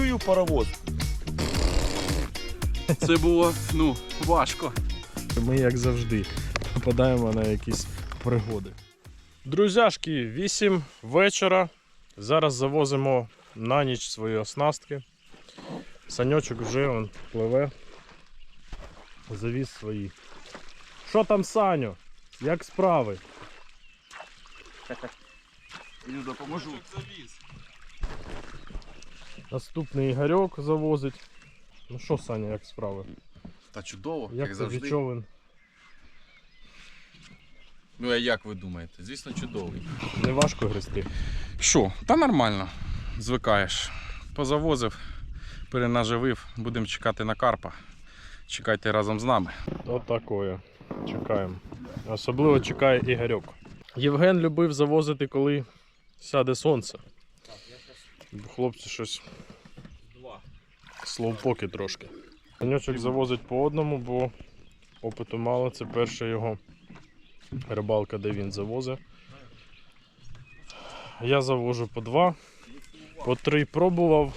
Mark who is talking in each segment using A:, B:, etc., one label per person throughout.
A: чую паровоз.
B: Це було ну, важко.
C: Ми, як завжди, попадаємо на якісь пригоди. Друзяшки, 8 вечора. Зараз завозимо на ніч свої оснастки. Саньочок вже он пливе. Завіз свої. Що там, Саню? Як справи?
A: Іду допоможу.
C: Наступний Ігорьок завозить. Ну що, Саня, як справи?
B: Та чудово,
C: Як,
B: як, завжди.
C: човен?
B: Ну а як ви думаєте? Звісно, чудовий.
C: Не важко грести.
B: Що, та нормально. Звикаєш. Позавозив, перенаживив, будемо чекати на карпа. Чекайте разом з нами.
C: Отакое. Чекаємо. Особливо чекає Ігорьок. Євген любив завозити, коли сяде сонце. Бо хлопці щось. Слоупоки трошки. Саньочок завозить по одному, бо опиту мало. Це перша його рибалка, де він завозить. Я завожу по два. По три пробував.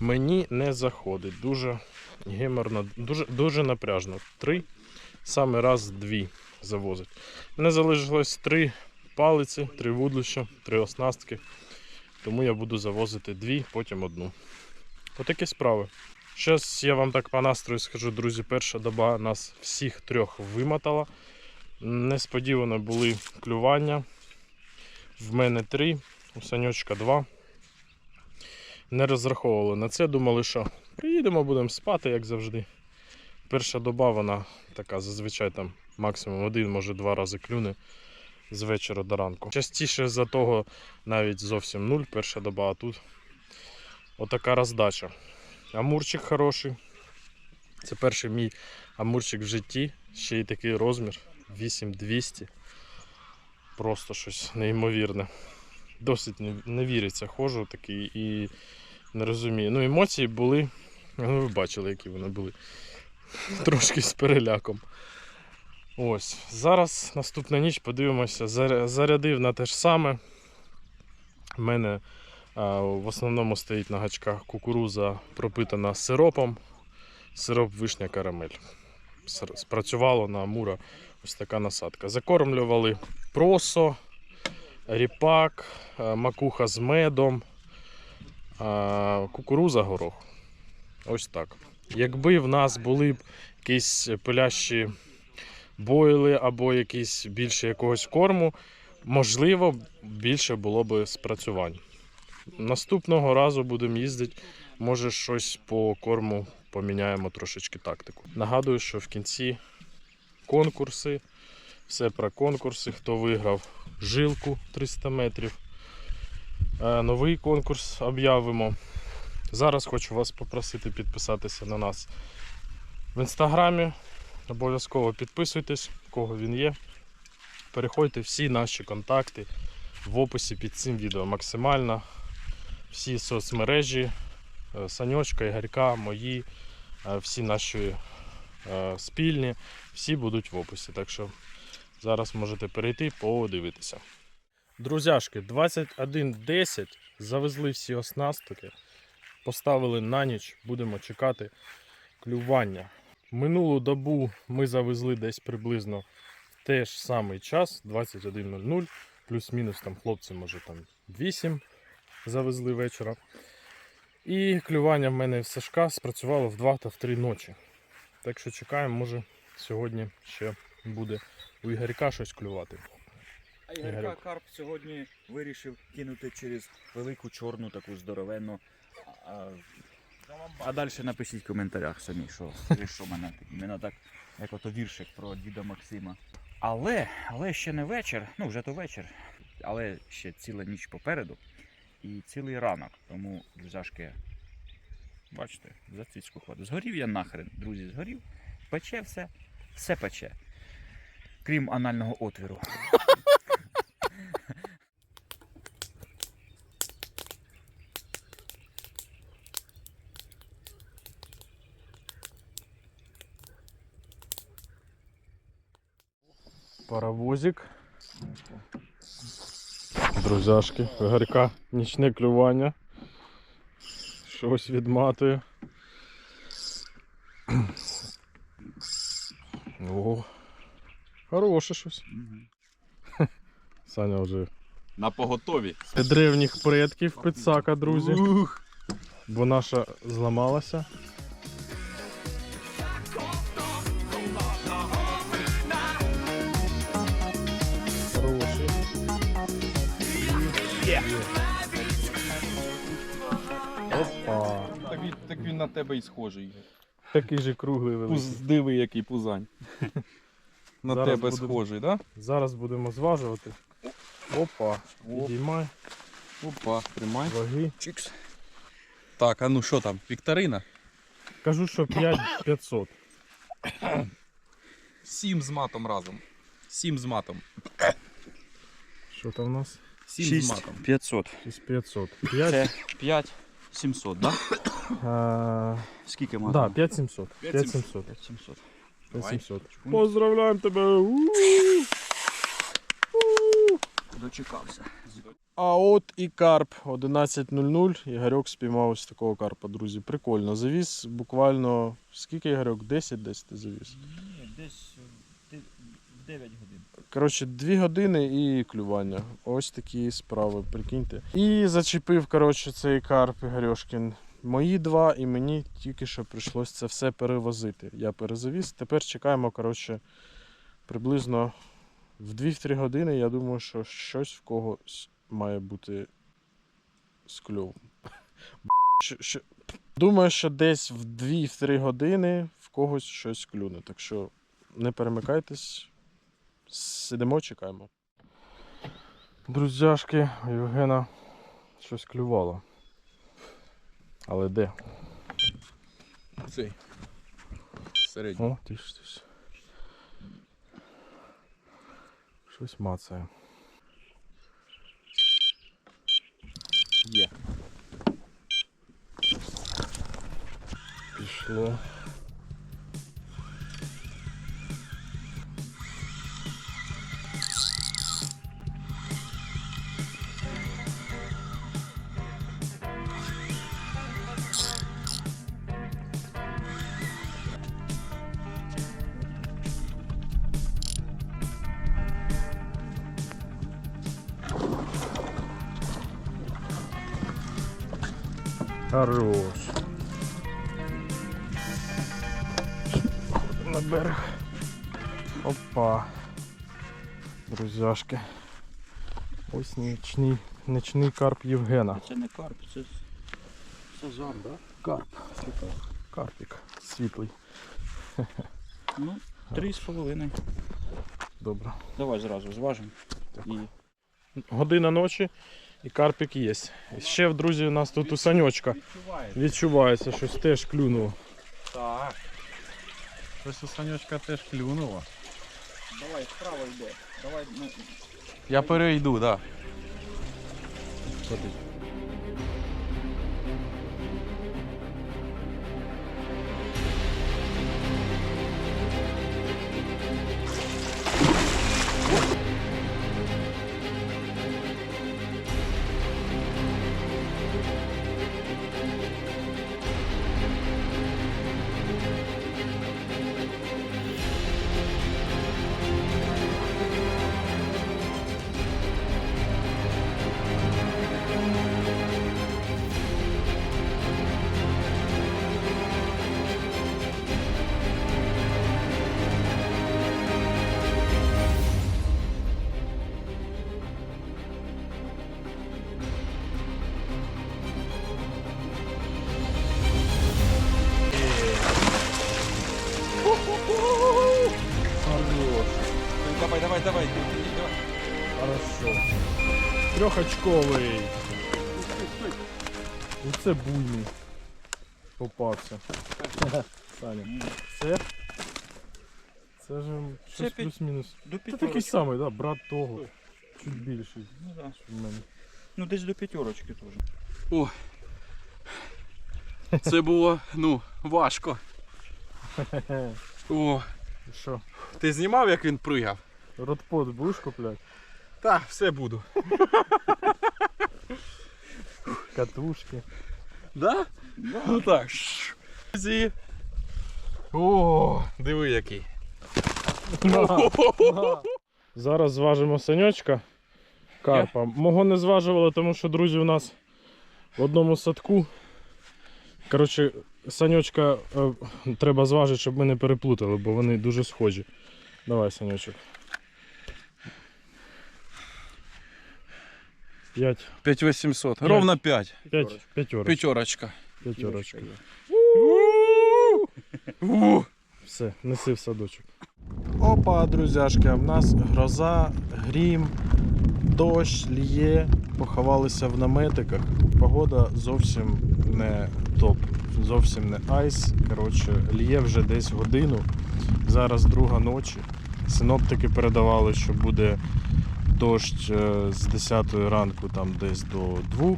C: Мені не заходить. Дуже геморно, дуже, дуже напряжно. Три, саме раз дві завозить. Мене залишилось три палиці, три вудлища, три оснастки. Тому я буду завозити дві, потім одну. Отакі справи. Зараз я вам так по настрою скажу, друзі, перша доба нас всіх трьох вимотала. Несподівано були клювання. В мене три, у Саньочка два. Не розраховували на це, думали, що приїдемо, будемо спати, як завжди. Перша доба вона така, зазвичай там максимум один, може два рази клюне з вечора до ранку. Частіше за того навіть зовсім нуль, перша доба, а тут отака роздача. Амурчик хороший. Це перший мій амурчик в житті, ще й такий розмір 8200. Просто щось неймовірне. Досить не, віриться, ходжу такий і не розумію. Ну, емоції були. Ну, ви бачили, які вони були. Трошки з переляком. Ось. Зараз наступна ніч подивимося. Зарядив на те ж саме. У мене а, в основному стоїть на гачках кукуруза пропитана сиропом. Сироп вишня карамель. Спрацювало на Амура ось така насадка. Закормлювали просо, ріпак, макуха з медом, а, кукуруза горох. Ось так. Якби в нас були б якісь пилящі бойли або якісь більше якогось корму, можливо, більше було б спрацювань. Наступного разу будемо їздити, може щось по корму поміняємо трошечки тактику. Нагадую, що в кінці конкурси, все про конкурси, хто виграв жилку 300 метрів. Е, Новий конкурс об'явимо. Зараз хочу вас попросити підписатися на нас в інстаграмі. Обов'язково підписуйтесь, в кого він є. Переходьте всі наші контакти в описі під цим відео максимально. Всі соцмережі, е, Саньочка, Ігорька, мої, е, всі наші е, спільні, всі будуть в описі. Так що зараз можете перейти, подивитися. Друзяшки, 21.10 завезли всі оснастки, поставили на ніч, будемо чекати клювання. Минулу добу ми завезли десь приблизно в той ж самий час, 21.00, плюс-мінус там хлопці, може там 8 завезли вечора. І клювання в мене в Сашка спрацювало в 2 та в 3 ночі. Так що чекаємо, може сьогодні ще буде у Ігорька щось клювати.
D: А Ігорка. Карп сьогодні вирішив кинути через велику чорну таку здоровенну. А, далі напишіть в коментарях самі, що, що мене мене так, як ото віршик про діда Максима. Але, але ще не вечір, ну вже то вечір, але ще ціла ніч попереду і цілий ранок. Тому, друзяшки, бачите, за цицьку хватить. Згорів я нахрен, друзі, згорів. Пече все, все пече. Крім анального отвіру.
C: Паровозик. Друзяшки, Ігорька, нічне клювання. Щось відматує. О, хороше щось. Саня вже
B: На поготові.
C: Це древніх предків пицака, друзі. Бо наша зламалася. Опа.
B: Так він, так він на тебе і схожий.
C: Такий же круглий великий.
B: Пуз, диви, який пузань. На
C: Зараз
B: тебе
C: будемо-
B: схожий, так?
C: Зараз будемо зважувати. Опа. Підіймай
B: Опа, тримай.
C: ваги.
D: Чікс.
B: Так, а ну що там? Вікторина?
C: Кажу, що 5500.
B: Сім з матом разом. Сім з матом.
C: Що там у нас?
B: Сім з матом.
D: 500.
C: 6500. 5
D: Це 5 700, да?
C: А,
D: Скільки
C: да,
D: мати?
C: 5700.
B: 5700.
C: 5700.
D: 5 700.
C: 5700. Поздравляємо тебе! У!
D: Дочекався.
C: А от і карп 11.00. Ігорьок спіймав ось такого карпа, друзі. Прикольно. Завіз буквально. Скільки Ігорьок? 10 десь ти завіз.
D: Ні, десь 9 годин.
C: Коротше, 2 години і клювання. Ось такі справи, прикиньте. І зачепив, коротше, цей карп Ігорьошкін. Мої два, і мені тільки що прийшлось це все перевозити. Я перезавіз. Тепер чекаємо, коротше, приблизно в 2-3 години. Я думаю, що щось в когось має бути з що- Думаю, що десь в 2-3 години в когось щось клюне. Так що не перемикайтесь. Сидимо, чекаємо. Друзяшки, Євгена щось клювало. Але де?
B: Цей. Середній.
C: О, тиш, тиш. Щось мацає.
B: Є.
C: Пішло. Хорош. на берег. Опа. Друзяшки. Ось нічний, нічний карп Євгена.
D: Це не карп, це сазан, да?
C: Карп. Карпік. Світлий.
D: Ну, 3,5.
C: Добре.
D: Давай зразу зважимо. І
C: Година ночі і карпік є. І ще, друзі, у нас тут у саньочка. Відчувається, щось теж клюнуло.
B: Так. Щось у санечка теж клюнуло.
D: давай справа йде. Давай, ну,
B: Я перейду, так. Да. Давай, давай, давай. давай.
C: Хорошо. Трьохочковий. Оце буйний. Попався. Саня. Це. Це ж щось
D: Це під-
C: плюс-мінус.
D: до
C: Це такий
D: п'ятерочки.
C: самий, да, брат того. Чуть більший
D: Ну, да.
C: від мене.
D: ну десь до п'ятерочки теж.
B: О. Це було, ну, важко. О,
C: Що?
B: ти знімав, як він пригав?
C: Ротпот будеш купляти?
B: Так, все буду.
C: Катушки.
B: Да? Ну так. Друзі. О, диви який.
C: Зараз зважимо саньочка. Карпа. Мого не зважували, тому що друзі у нас в одному садку. Коротше, саньочка е, треба зважити, щоб ми не переплутали, бо вони дуже схожі. Давай, саньочок. 5.
B: 5800. Ровно 5.
C: 5. П'ятерочка.
B: П'ятерочка.
C: П'ятерочка.
B: У.
C: Все, неси в садочок. Опа, друзяшки, в нас гроза, грім, дощ, ліє, поховалися в наметиках. Погода зовсім не топ, зовсім не айс. Коротше, ліє вже десь годину. Зараз друга ночі. Синоптики передавали, що буде дощ е, з 10 ранку там десь до 2.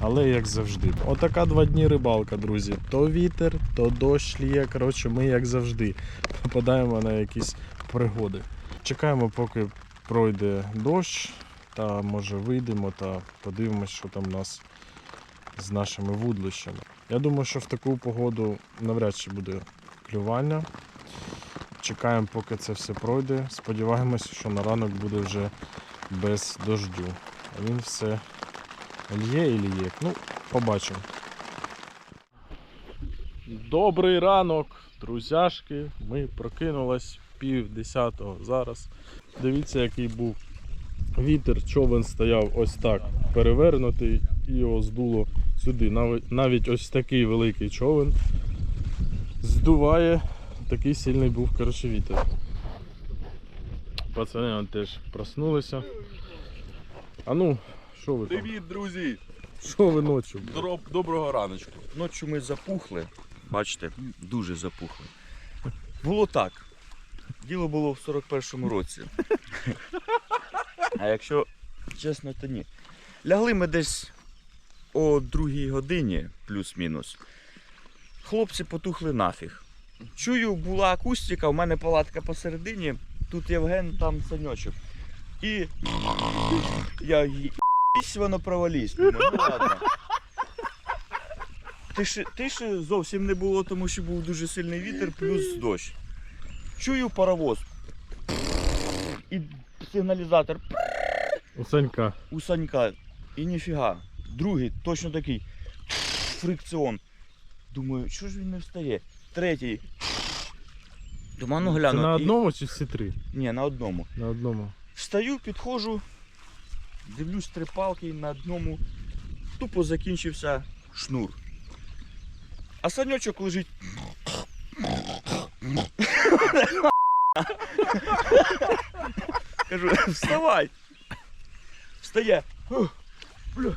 C: Але як завжди. Отака два дні рибалка, друзі. То вітер, то дощ ліє. Коротше, ми як завжди попадаємо на якісь пригоди. Чекаємо, поки пройде дощ, та може вийдемо та подивимось, що там у нас з нашими вудлищами. Я думаю, що в таку погоду навряд чи буде клювання. Чекаємо, поки це все пройде. Сподіваємося, що на ранок буде вже без дождю. А він все лє і лє. Ну, побачимо. Добрий ранок, друзяшки. Ми прокинулись пів десятого зараз. Дивіться, який був вітер. Човен стояв ось так перевернутий і його здуло сюди. Навіть ось такий великий човен здуває. Такий сильний був коротше, вітер. Пацани вон теж проснулися. А ну, що ви там?
B: Привіт, друзі!
C: Що ви ночі?
B: Дроб, доброго раночку.
D: Ночі ми запухли. Бачите, дуже запухли. Було так. Діло було в 41-му році. А якщо чесно, то ні. Лягли ми десь о другій годині, плюс-мінус. Хлопці потухли нафіг. Чую, була акустика, у мене палатка посередині, тут Євген, там саньочок. І я їй воно провалісь. Думаю, ну ладно. Тиші, тиші зовсім не було, тому що був дуже сильний вітер, плюс дощ. Чую паровоз. І сигналізатор
C: У Санька.
D: у Санька. І ніфіга. Другий, точно такий. Фрикціон. Думаю, що ж він не встає? Третій. Думаю, ну
C: Це
D: гляну.
C: на
D: І-
C: одному чи всі три?
D: Ні, на одному.
C: На одному.
D: Встаю, підходжу, дивлюсь три палки на одному. Тупо закінчився шнур. А саньочок лежить. Кажу, вставай. Встає. Ух, бля.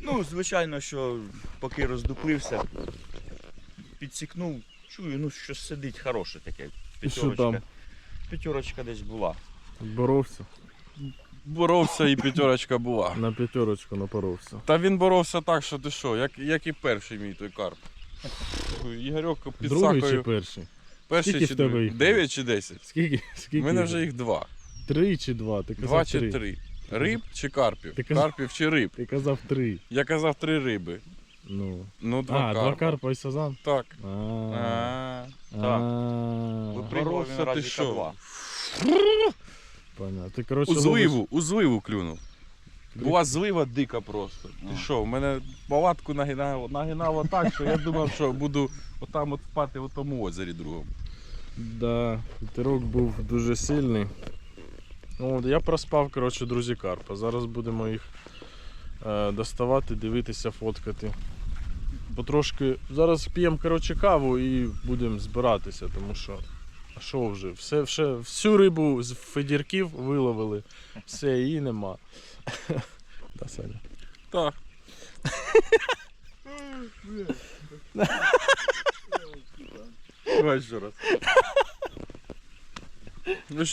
D: Ну, звичайно, що поки роздуплився, підсікнув, чую, ну що сидить хороше таке. П'ятерочка.
C: там?
D: П'ятерочка десь була.
C: Боровся.
B: Боровся і п'ятерочка була.
C: На п'ятерочку напоровся.
B: Та він боровся так, що ти що, як, як і перший мій той карп. Ігорьок під
C: Другий чи
B: сакою.
C: перший?
B: Перший
C: Скільки
B: чи
C: в тебе
B: другий?
C: їх?
B: Дев'ять чи десять?
C: Скільки? Скільки?
B: У мене вже їх два.
C: Три чи два? Ти казав
B: Два чи
C: три.
B: три. Риб чи карпів?
C: Ти казав-
B: Карпів чи риб?
C: Ти казав три.
B: Я казав три риби.
C: Ну.
B: Ну, два
C: а,
B: карпа.
C: два карпа і сазан?
B: Так.
C: А.
D: Так. Випригував він
B: ти
D: разіка
B: що?
D: два.
C: Понятно. Ти, коротше,
B: У зливу, у зливу клюнув. Була злива дика просто. Ти що, в мене палатку нагинало, нагинало так, що я думав, що буду отам от спати в тому озері другому.
C: Да, вітерок був дуже сильний. Ну, я проспав, коротше, друзі, карпа. Зараз будемо їх е, доставати, дивитися, фоткати. Потрошки. Зараз п'ємо коротше, каву і будемо збиратися, тому що. А що вже? Все, все, всю рибу з федірків виловили, все, її нема. Та, Саня.
B: Так. Давай ще раз. Ну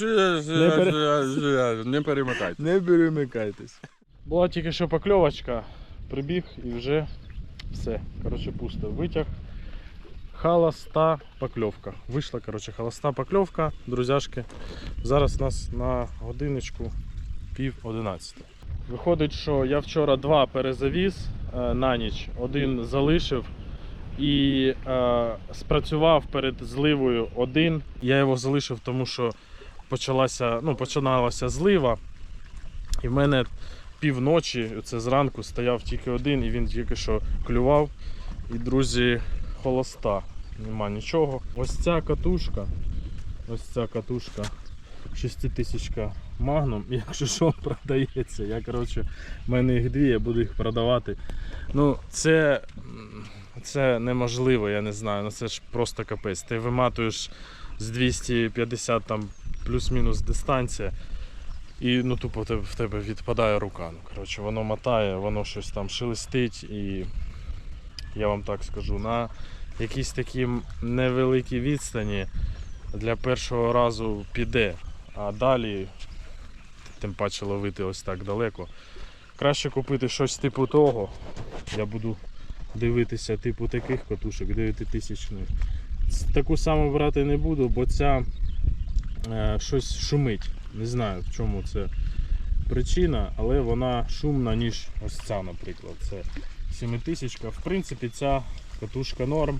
B: не перемикайте.
C: Не перемикайтесь. Була тільки що покльовочка, прибіг і вже все. Коротше, пусто. Витяг. Холоста покльовка. Вийшла, коротше, холоста покльовка, друзяшки. Зараз у нас на годиночку пів одинадцяти. Виходить, що я вчора два перезавіз, е, на ніч, один залишив і е, спрацював перед зливою один. Я його залишив, тому що почалася, ну, починалася злива. І в мене півночі, це зранку, стояв тільки один, і він тільки що клював. І, друзі, холоста. Нема нічого. Ось ця катушка. Ось ця катушка 6000 Magnum, якщо що, продається. Я, коротше, в мене їх дві, я буду їх продавати. Ну, це, це неможливо, я не знаю. Ну це ж просто капець. Ти виматуєш з 250 там плюс-мінус дистанція. І ну тупо в тебе, відпадає рука. Ну, коротше, воно мотає, воно щось там шелестить і я вам так скажу, на якійсь такій невеликій відстані для першого разу піде, а далі, тим паче ловити ось так далеко. Краще купити щось типу того. Я буду дивитися типу таких катушок 9000 Таку саму брати не буду, бо ця е, щось шумить. Не знаю в чому це причина, але вона шумна, ніж ось ця, наприклад. Це 7000. В принципі, ця катушка норм.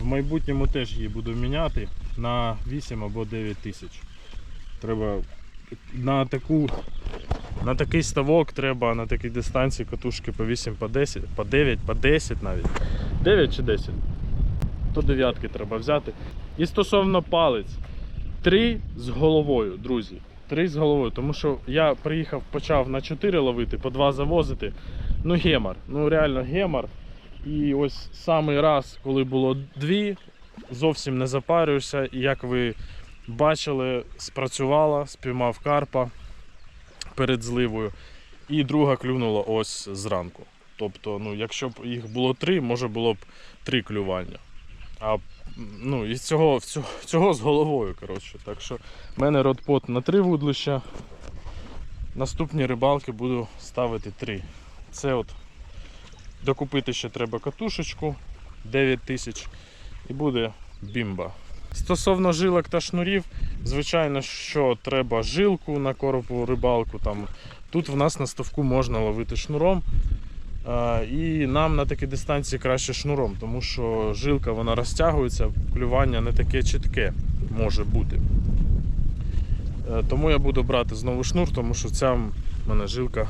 C: В майбутньому теж її буду міняти на 8 або 9 тисяч. Треба на таку. На такий ставок треба на такій дистанції катушки по 8, по 10, по 9, по 10 навіть. 9 чи 10? То дев'ятки треба взяти. І стосовно палець. Три з головою, друзі. Три з головою. Тому що я приїхав, почав на 4 ловити, по 2 завозити. Ну, гемор. Ну реально гемор. І ось самий раз, коли було дві, зовсім не запарююся. І як ви бачили, спрацювала, спіймав карпа перед зливою. І друга клюнула ось зранку. Тобто, ну, якщо б їх було три, може було б три клювання. А ну, і цього, цього, цього з головою. коротше. Так що в мене родпот на три вудлища. Наступні рибалки буду ставити три. Це от докупити ще треба катушечку 9 тисяч і буде бімба. Стосовно жилок та шнурів, звичайно, що треба жилку на коропу рибалку. Там. Тут в нас на ставку можна ловити шнуром. І нам на такій дистанції краще шнуром, тому що жилка вона розтягується, клювання не таке чітке може бути. Е, Тому я буду брати знову шнур, тому що ця в мене жилка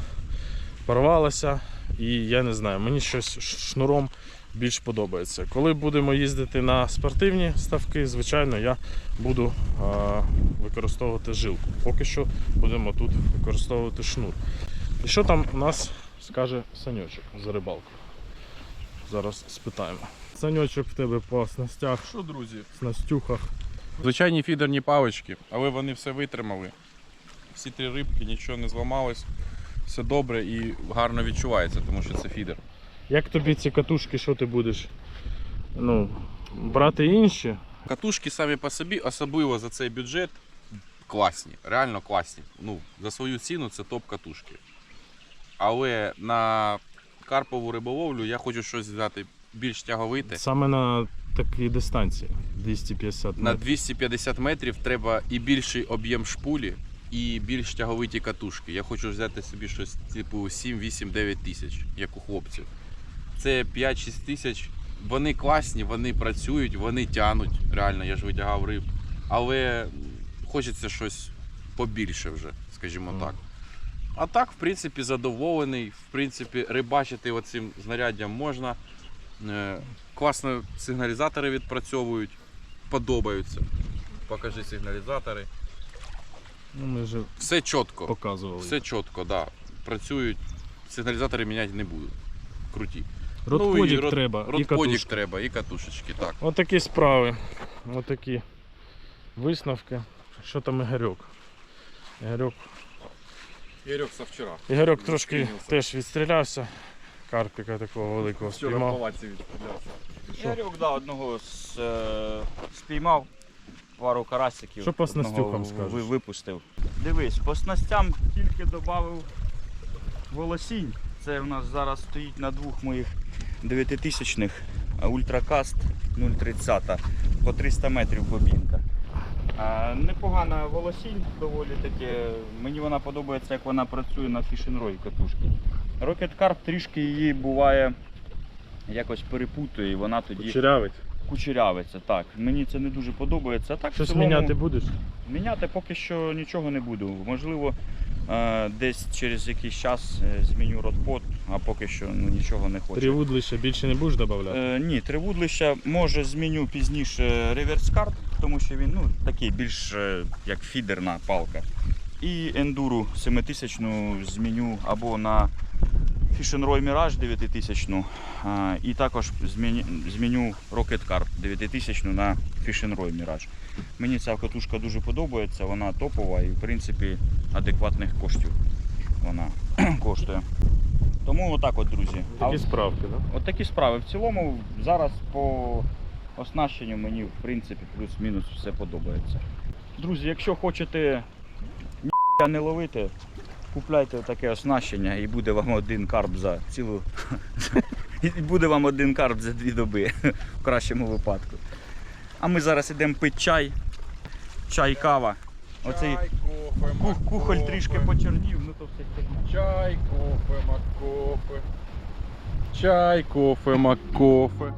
C: порвалася. І я не знаю, мені щось шнуром більш подобається. Коли будемо їздити на спортивні ставки, звичайно, я буду використовувати жилку. Поки що будемо тут використовувати шнур. І що там у нас скаже саньочок за рибалку? Зараз спитаємо. Саньочок в тебе по снастях,
B: Що, друзі?
C: снастюхах.
B: Звичайні фідерні палички, але вони все витримали. Всі три рибки, нічого не зламалось, все добре і гарно відчувається, тому що це фідер.
C: Як тобі ці катушки, що ти будеш? Ну, брати інші?
B: Катушки самі по собі, особливо за цей бюджет, класні, реально класні. Ну, за свою ціну це топ катушки. Але на карпову риболовлю я хочу щось взяти більш тяговите.
C: Саме на такій дистанції 250 метрів.
B: На 250 метрів треба і більший об'єм шпулі, і більш тяговиті катушки. Я хочу взяти собі щось типу 7, 8, 9 тисяч, як у хлопців. Це 5-6 тисяч. Вони класні, вони працюють, вони тянуть. Реально, я ж витягав риб. Але хочеться щось побільше вже, скажімо
C: Мгм.
B: так. А так, в принципі, задоволений. В принципі, рибачити оцим знаряддям можна. Е, Класно сигналізатори відпрацьовують, подобаються. Покажи сигналізатори.
C: Ну, ми вже
B: Все чітко.
C: показували.
B: Все чітко, да. Працюють. Сигналізатори міняти не буду. Круті.
C: Родподік
B: род-
C: треба і
B: Родподік
C: катушки.
B: треба, і катушечки, так.
C: Отакі справи. Отакі висновки. Що там Ігорьок? Ігорьок,
B: Ігорьок со вчора.
C: Ігорьок трошки
B: Відстрілявся.
C: теж відстрілявся. Карпіка такого великого спіймав.
B: палаці відстрілявся.
C: Що?
D: Ярюк, да, одного з, е, спіймав, пару карасиків.
C: Що по
D: одного
C: снастюхам скажеш?
D: ви- Випустив. Дивись, по снастям тільки додав волосінь. Це у нас зараз стоїть на двох моїх 9000-х ультракаст 030 по 300 метрів бобінка. Непогана волосінь доволі таки. Мені вона подобається, як вона працює на фішенрої катушки. Rocket Carp трішки її буває якось перепутує, і вона тоді
C: Кучерявець.
D: кучерявиться. Так, мені це не дуже подобається. Так, в
C: Щось
D: цілому,
C: міняти будеш?
D: Міняти поки що нічого не буду. Можливо, е, десь через якийсь час е, зміню родпод, а поки що ну, нічого не хочу.
C: Трівудлище більше не будеш додавати?
D: Е, ні, тривудлища може зміню пізніше реверс-карт, тому що він ну, такий більш е, як фідерна палка. І ендуру 7000 зміню або на Roy Mirage 9000, і також зміню, Rocket Carp 9000 на Roy Mirage. Мені ця катушка дуже подобається, вона топова і в принципі адекватних коштів вона коштує. Тому отак от, друзі.
C: Такі справки, так? Да?
D: От такі справи. В цілому зараз по оснащенню мені в принципі плюс-мінус все подобається. Друзі, якщо хочете ніхуя не ловити, купляйте таке оснащення і буде вам один карп за цілу. І буде вам один карп за дві доби в кращому випадку. А ми зараз йдемо пити чай. Чай, кава. Оцей
B: Чай, кофе,
D: ку- кухоль трішки почернів, ну то все фігня.
B: Чай, кофе, макофе. Чай, кофе, макофе.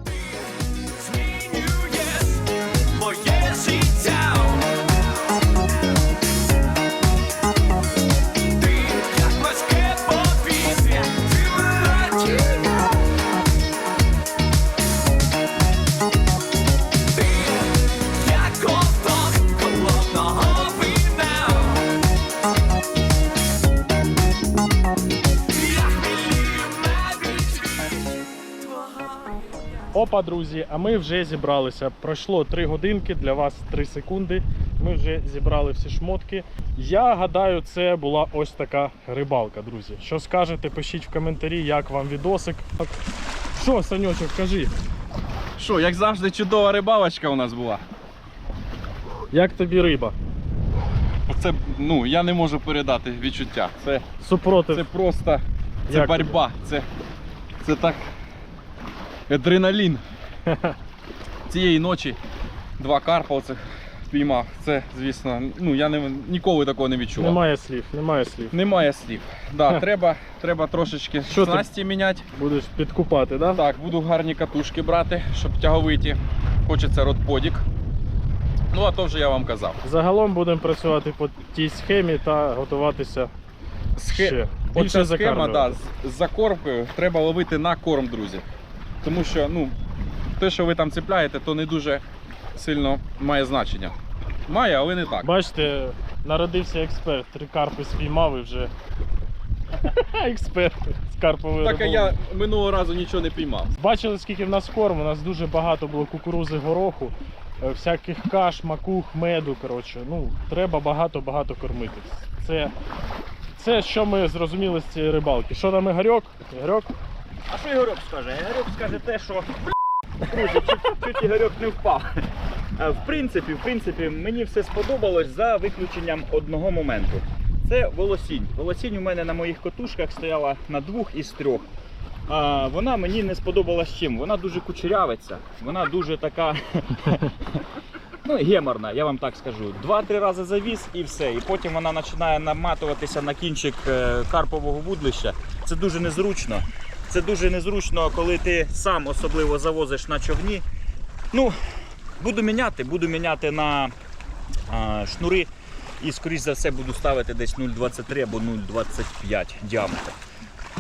C: Опа, друзі, а ми вже зібралися. Пройшло 3 годинки, для вас 3 секунди. Ми вже зібрали всі шмотки. Я гадаю, це була ось така рибалка, друзі. Що скажете, пишіть в коментарі, як вам відосик. Що, Саньочок, кажи,
B: Що, як завжди, чудова рибалочка у нас була.
C: як тобі риба?
B: Це, ну, я не можу передати відчуття. Це,
C: Супротив.
B: це просто це
C: Як
B: боротьба. Це, це так. Адреналін. Цієї ночі два карпа оцих піймав. Це, звісно, ну я не, ніколи такого не відчував.
C: Немає слів, немає слів.
B: Немає слів. Да, треба, треба трошечки
C: Що ти?
B: снасті міняти.
C: Будеш підкупати, да?
B: Так, буду гарні катушки брати, щоб тяговиті. Хочеться родподік. Ну, а то вже я вам казав.
C: Загалом будемо працювати по тій схемі та готуватися
B: Схе...
C: ще. Більше
B: Оця схема, да, з закормкою треба ловити на корм, друзі. Тому що, ну, те, що ви там цепляєте, то не дуже сильно має значення. Має, але не так.
C: Бачите, народився експерт. Три карпи спіймав і вже. експерт з карпової
B: Так а
C: риболовлі.
B: я минулого разу нічого не піймав.
C: Бачили, скільки в нас корму, у нас дуже багато було кукурузи гороху, е, всяких каш, макух, меду. Коротше. Ну, треба багато-багато кормити. Це, це що ми зрозуміли з цієї рибалки. Що там Ігорьок? Ігорьок?
D: А що Ігорьок скаже? Ігорьок скаже те, що друзі, чуть, чуть Ігорьок не впав. Е, В принципі, в принципі, мені все сподобалось за виключенням одного моменту. Це волосінь. Волосінь у мене на моїх котушках стояла на двох із трьох. А, вона мені не сподобалась чим. Вона дуже кучерявиться, вона дуже така. Ну, геморна, я вам так скажу. Два-три рази завіз і все. І потім вона починає наматуватися на кінчик е, карпового вудлища. Це дуже незручно. Це дуже незручно, коли ти сам особливо завозиш на човні. Ну, буду міняти, буду міняти на а, шнури. І, скоріш за все, буду ставити десь 0,23 або 0,25 діаметр.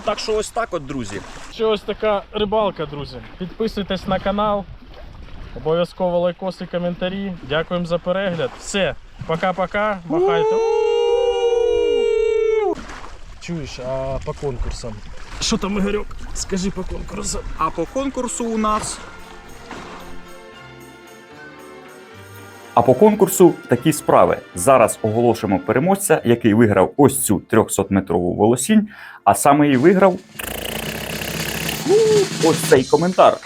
D: Так що ось так от, друзі.
C: Що ось така рибалка, друзі. Підписуйтесь на канал. Обов'язково лайкоси, коментарі. Дякуємо за перегляд. Все, пока-пока. Махайте. Чуєш, а по конкурсам? Що там, Ігорьок? Скажи по конкурсам.
D: А по конкурсу у нас
E: А по конкурсу такі справи. Зараз оголошуємо переможця, який виграв ось цю 300-метрову волосінь, а саме і виграв ось цей коментар.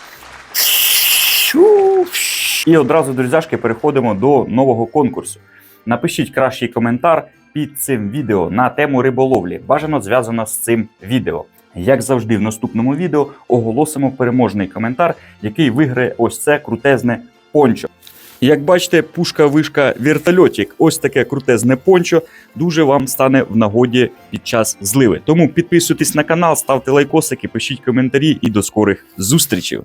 E: І одразу, друзяшки, переходимо до нового конкурсу. Напишіть кращий коментар під цим відео на тему риболовлі, бажано зв'язано з цим відео. Як завжди, в наступному відео оголосимо переможний коментар, який виграє ось це крутезне пончо.
D: Як бачите, пушка вишка вертольотик, ось таке крутезне пончо, дуже вам стане в нагоді під час зливи. Тому підписуйтесь на канал, ставте лайкосики, пишіть коментарі і до скорих зустрічей.